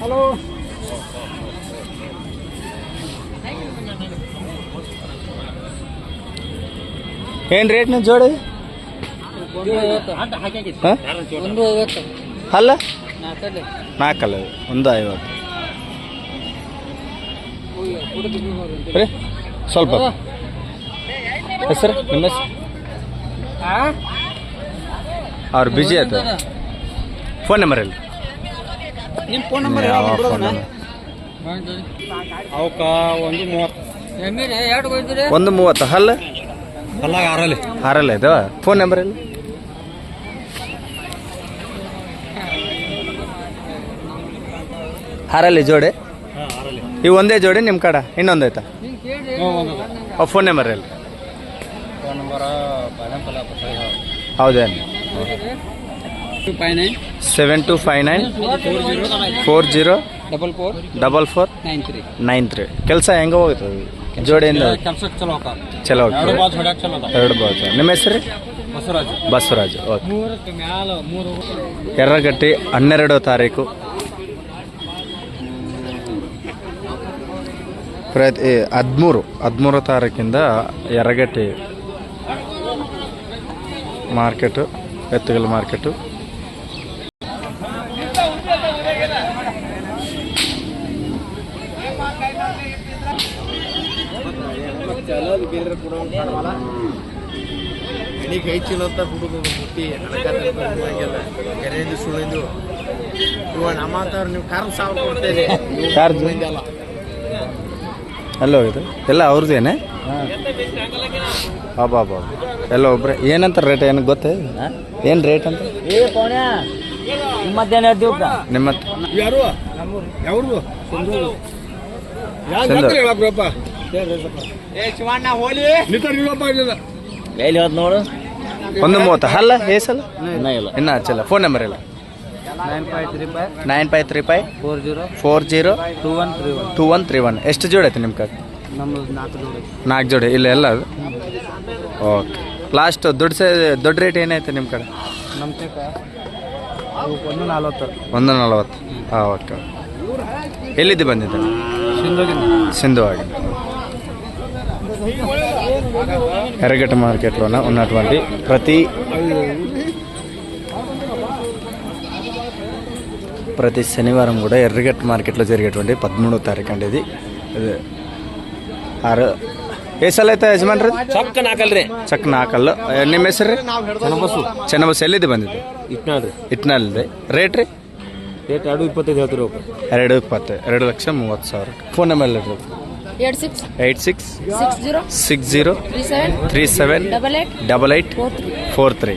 Hello ಏನು rate ನೀವು ಜೋಡಿ? ಒಂದು ಐವತ್ತು ಅಲ್ಲ? ನಾಲ್ಕಲ್ಲಿ ಒಂದು ಐವತ್ತು. ಸ್ವಲ್ಪ. ಹೆಸರು? ನಿಮ್ಮ ಹೆಸರು? ಅವ್ರು ಬಿಜಿ ಆಯ್ತು ಫೋನ್ ನಂಬರ್ ಅಲ್ಲಿ ನಿಮ್ಮ ಫೋನ್ ನಂಬರ್ ಅವಕ್ಕ ಒಂದು ಮೂವತ್ತು. ಒಂದು ಮೂವತ್ತು. ಹಲ್ಲ? ಹಾರಲ್ಲ ಆರಲ್ಲಿ. ಆರಲ್ಲ ಇದಾವ ಫೋನ್ ನಂಬರ್ ಅಲ್ಲಿ ಹಾರಲ್ಲಿ ಜೋಡಿ? ಈ ಇವು ಒಂದೇ ಜೋಡಿ ನಿಮ್ಮ ಕಡೆ? ಇನ್ನೊಂದು ಆಯ್ತಾ? ಫೋನ್ ನಂಬರ್ ಎಲ್ಲಿ ಫೋನ್ ನಂಬರ ಬಾಳೆಂಪಲ್ಲ ಹೌದೇನು seven two five nine. Four zero four zero double four. Double four. Nine three. Nine three. ಕೆಲಸ ಹೆಂಗೆ ಹೋಗ್ತದೆ ಜೋಡಿಯಿಂದ? ಚಲೋ ಎರಡು ಬಾಜ್ ನಿಮ್ಮ ಹೆಸರು? ಬಸವರಾಜ್. ಬಸವರಾಜ್. ಓಕೆ. ಮೂರಕ್ಕೆ ಮ್ಯಾಲ ಮೂರು. ಎರ್ರಗಟ್ಟಿ ಹನ್ನೆರಡು ತಾರೀಕು. ಪ್ರತಿ ಹದಿಮೂರು. ಹದಿಮೂರು ತಾರೀಕಿಂದ ಯರಗಟ್ಟಿ ಮಾರ್ಕೆಟು ಎತ್ತುಗಲ್ ಮಾರ್ಕೆಟು. ಕೈ ಐದು ಚೀಲ ಅಂತ ಬಿಡುದು ಮುಟ್ಟಿ ಕೆರೆಯಿಂದ ಸುಳಿದು ಇವ ನಮ್ಮಂತವ್ರು ನೀವು ಕಾರ್ ಸಾವಿರ ಕೊಡ್ತೇವೆ ಚಾರ್ಜ್ ಎಲ್ಲ ಹೋಗಿದ್ದು ಎಲ್ಲ ಅವ್ರದ್ದೇನೆ? ಬಾಬಾ ಬಾಬಾ ಎಲ್ಲ ಒಬ್ರೆ. ಏನಂತ ರೇಟ್ ಏನು ಗೊತ್ತೇ? ಏನು ರೇಟ್ ಅಂತ? ಹೇಳ್ತೀವಕ್ಕ ನಿಮ್ಮ ಯಾರು? ಯಾವ್ದು. ಹೇಳಪ್ಪ ಎಲ್ಲಿ ಹೋದ್ ನೋಡು? ಒಂದು ಮೂವತ್ತು. ಅಲ್ಲ ಏಸಲ್ಲ ಇನ್ನ ಇಲ್ಲ. ಇನ್ನ ಹಚ್ಚಲ್ಲ. ಫೋನ್ ನಂಬರ್ ಇಲ್ಲ. Nine five three five nine five three five four zero four zero two one three one. Two one three one. ಎಷ್ಟು ಜೋಡಿ ಐತೆ ನಿಮ್ಮ ಕಡೆ? ನಮ್ಮದು ನಾಲ್ಕು ಜೋಡಿ ನಾಲ್ಕು ಜೋಡಿ. ಇಲ್ಲ ಎಲ್ಲ ಅದು. ಓಕೆ ಲಾಸ್ಟ್ ದೊಡ್ಡ ಸೈ ದೊಡ್ಡ ರೇಟ್ ಏನೈತೆ ನಿಮ್ಮ ಕಡೆ ನಮ್ಮ ತೇಕ ಒಂದು ನಲ್ವತ್ತು ಒಂದು ನಲವತ್ತು ಹಾಂ ಓಕೆ ಎಲ್ಲಿದ್ದು ಬಂದಿದ್ದೆ ಸಿಂಧೋಗಿಂದ సింధు ఆగి ఎర్రగడ్డ మార్కెట్లోన ఉన్నటువంటి ప్రతి ప్రతి శనివారం కూడా ఎర్రగడ్డ మార్కెట్లో జరిగేటువంటి పదమూడో తారీఖు అండి ఇది ఇది ఆరు ಸಲ ಐತೆ ಯಜಮಾನ್ರಿ? ಚೊಕ್ಕ ನಾಲ್ಕಲ್ರಿ ಚಕ್ ನಾಕಲ್ ಏ, ನಿಮ್ಮ ಹೆಸರು ರೀ ಚೆನ್ನಬಸ್ಸು ಚೆನ್ನಬಸ್ ಎಲ್ಲಿದ್ದು ಬಂದಿದ್ದು? ಇಟ್ನಾಳ್ರಿ. ರೀ ರೇಟ್ ರೀ? ರೇಟ್ ಎರಡು ಇಪ್ಪತ್ತೈದು ಹೇಳ್ತೀರಿ ಎರಡು ಇಪ್ಪತ್ತು ಎರಡು ಲಕ್ಷ ಮೂವತ್ತು ಸಾವಿರ. ಫೋನ್ ನಂಬರ್ ಎಲ್ಲ eight six. Eight six. Six zero. Six zero. Three seven. Three seven. Double eight. Double eight four three.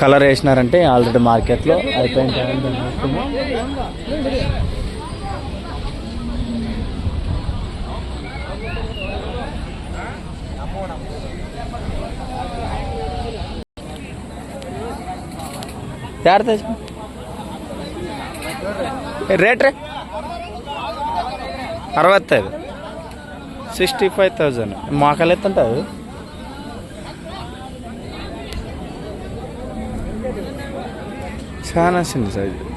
Colour వేసినారంటే already మార్కెట్లో అయిపోయింది రేట్ రే. అరవత్తైదు. Sixty five thousand. మాకలు అది చాలా చిన్న సైజు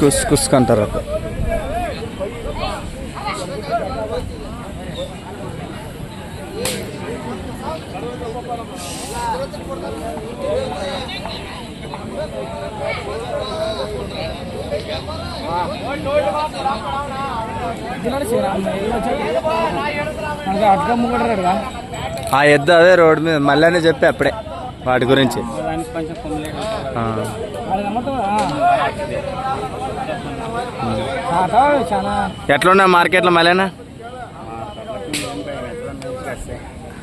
కుస్ కుస్ అంటారు అక్కడ Thank you. ఆ ఎద్దు అదే రోడ్డు మీద మళ్ళీ చెప్పి అప్పుడే వాటి గురించి. దానికి ఎట్లున్నా మార్కెట్లో మళ్ళీనా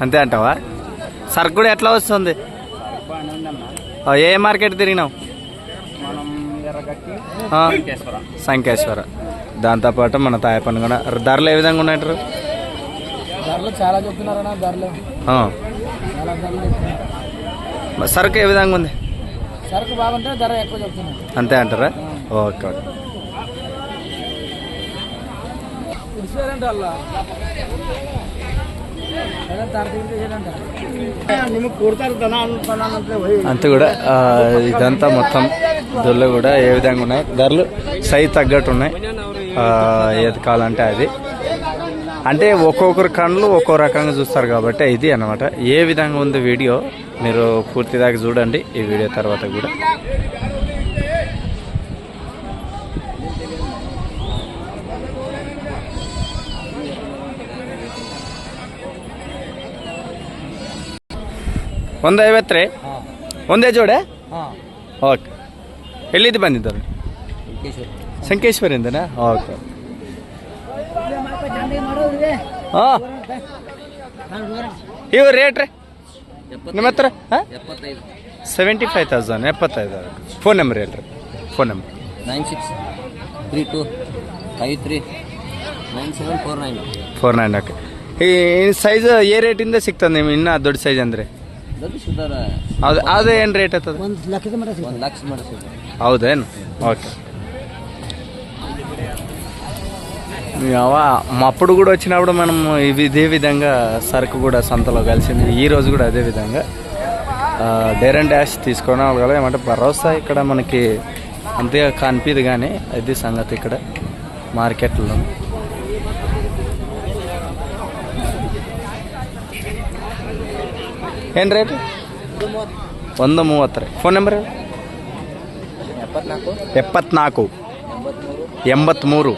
అంతే అంటావా? సరుకు కూడా ఎట్లా వస్తుంది? ఏ మార్కెట్ తిరిగినావు? సంకేశ్వర. దాంతోపాటు మన తాయపని కూడా. ధరలు ఏ విధంగా ఉన్నట్టు ధరలు చాలా చెప్తున్నారన్నా ధరలు. సరుకు ఏ విధంగా ఉంది? సరుకు బాగుంటే ధర ఎక్కువ చెప్తున్నారు. అంతే అంటారా? Okay okay. ఇడిచారంట అంతే కూడా ఇదంతా మొత్తం దొల్లు కూడా ఏ విధంగా ఉన్నాయి? ధరలు సైజ్ తగ్గట్టు ఉన్నాయి. ఏది కావాలంటే అది. అంటే ఒక్కొక్కరు కళ్ళు ఒక్కో రకంగా చూస్తారు కాబట్టి ఇది అన్నమాట. ఏ విధంగా ఉంది వీడియో మీరు పూర్తిదాకా చూడండి. ఈ వీడియో తర్వాత కూడా. ಒಂದು ಐವತ್ತು ರೀ ಒಂದೇ ಜೋಡೆ? ಓಕೆ. ಎಲ್ಲಿದ್ದು ಬಂದಿದ್ದಾರೆ? ಸಂಕೇಶ್ವರಿಂದನಾ ಓಕೆ. ಹಾಂ. ಇವು ರೇಟ್ ರೀ? ನಿಮ್ಮ ಹತ್ರ? ಹಾಂ? ಸೆವೆಂಟಿ ಫೈವ್ ತೌಸಂಡ್ ಎಪ್ಪತ್ತೈದು ಫೋನ್ ನಂಬರ್ ಹೇಳ್ರಿ. Phone number nine six three two five three nine seven four nine four nine okay ಈ ಸೈಜ್ ಏ ರೇಟಿಂದ ಸಿಗ್ತದೆ ನಿಮ್ಗೆ? ಇನ್ನೂ ದೊಡ್ಡ ಸೈಜ್ ಅಂದರೆ? ಅದು ಅದು ಏನು ರೇಟ್ ಆಗ್ತದೆ ಒಂದು ಲಕ್ಷದ ಮಟ್ಟ ಒಂದು ಲಕ್ಷ ಮಾಡಿಸಿದ್ರು ಹೌದೇನು ఓకే అవ అప్పుడు కూడా వచ్చినప్పుడు మనం ఇవి ఇదే విధంగా సరుకు కూడా సంతలో కలిసింది ఈ రోజు కూడా అదే విధంగా డేర్ అండ్ డాష్ తీసుకొని వాళ్ళు కదా ఏమంటే భరోసా ఇక్కడ మనకి అంతగా కనిపిది కానీ అది సంగతి ఇక్కడ మార్కెట్లో ಏನು ರೇಟ್ ಒಂದು ಮೂವತ್ತು ರೀ ಫೋನ್ ನಂಬರ್ ಎಪ್ಪತ್ನಾಲ್ಕು ಎಪ್ಪತ್ನಾಲ್ಕು ಎಂಬತ್ತ್ಮೂರು ಎಂಬತ್ತ್ಮೂರು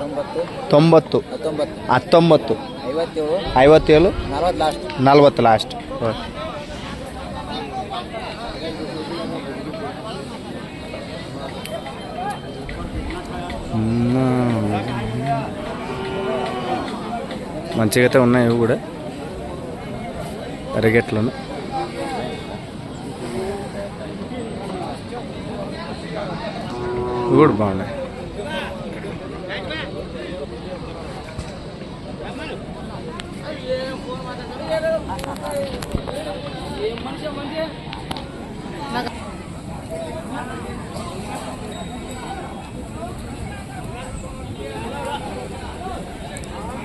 ತೊಂಬತ್ತು ತೊಂಬತ್ತು ಹತ್ತೊಂಬತ್ತು ಹತ್ತೊಂಬತ್ತು ಐವತ್ತೇಳು ಐವತ್ತೇಳು ನಲ್ವತ್ತು ಲಾಸ್ಟ್ ನಲ್ವತ್ತು ಲಾಸ್ಟ್ మంచిగా అయితే ఉన్నాయి ఇవి కూడా అరిగెట్లను ఇవి కూడా బాగున్నాయి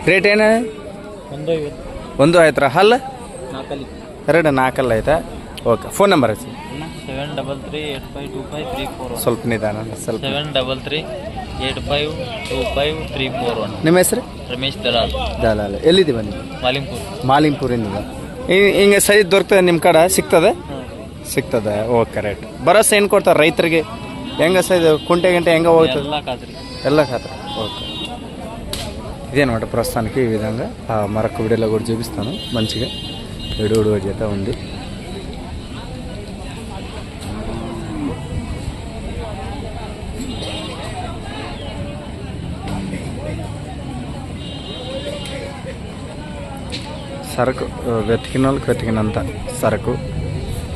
ರೇಟ್ ಏನ ಒಂದು ಐವತ್ತು ಒಂದು ಆಯ್ತು ಹಲ್ಲ ನಾಲ್ಕಲ್ಲಿ ಎರಡು ನಾಲ್ಕಲ್ಲ ಆಯ್ತಾ ಓಕೆ ಫೋನ್ ನಂಬರ್ ಹಚ್ಚಿ seven double three eight five two five three four one ಸ್ವಲ್ಪ ನಿಧಾನ ಸ್ವಲ್ಪ seven double three eight five two five three four one ನಿಮ್ಮ ಹೆಸರು ರಮೇಶ್ ದಲಾಲ್ ದಾಲಾಲ ಎಲ್ಲಿದ್ದೀವಿ ಬನ್ನಿ ಮಾಲಿಂಪುರ್ ಮಾಲಿಂಪುರಿಂದ ಹಿಂಗೆ ಸೈಜ್ ದೊರಕ್ತದೆ ನಿಮ್ಮ ಕಡೆ ಸಿಗ್ತದೆ ಸಿಗ್ತದೆ ಓಕೆ ರೈಟ್ ಭರೋಸೆ ಏನು ಕೊಡ್ತಾರೆ ರೈತರಿಗೆ ಹೆಂಗೆ ಸೈಜ್ ಕುಂಟೆ ಗಂಟೆ ಹೆಂಗೆ ಹೋಗ್ತದೆ ಎಲ್ಲ ಖಾತ್ರಿ ಎಲ್ಲ ఖాతా ఓకే ఇదేనమాట ప్రస్తుతానికి ఈ విధంగా ఆ మరొక వీడియోలో కూడా చూపిస్తాను మంచిగా విడుగుడు జత ఉంది. సరుకు వెతికిన వాళ్ళకి వెతికినంత సరుకు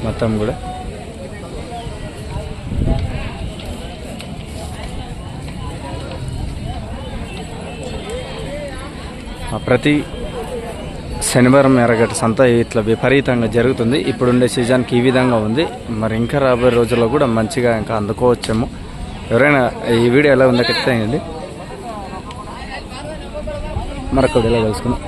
మొత్తం కూడా. ప్రతి శనివారం ఎర్రగడ్డ సంత ఇట్లా విపరీతంగా జరుగుతుంది. ఇప్పుడుండే సీజన్కి ఈ విధంగా ఉంది. మరి ఇంకా రాబోయే రోజుల్లో కూడా మంచిగా ఇంకా అందుకోవచ్చేమో. ఎవరైనా ఈ వీడియో ఎలా ఉందో ఖచ్చితంగా మరొక వీడియోలో కలుసుకుందాం.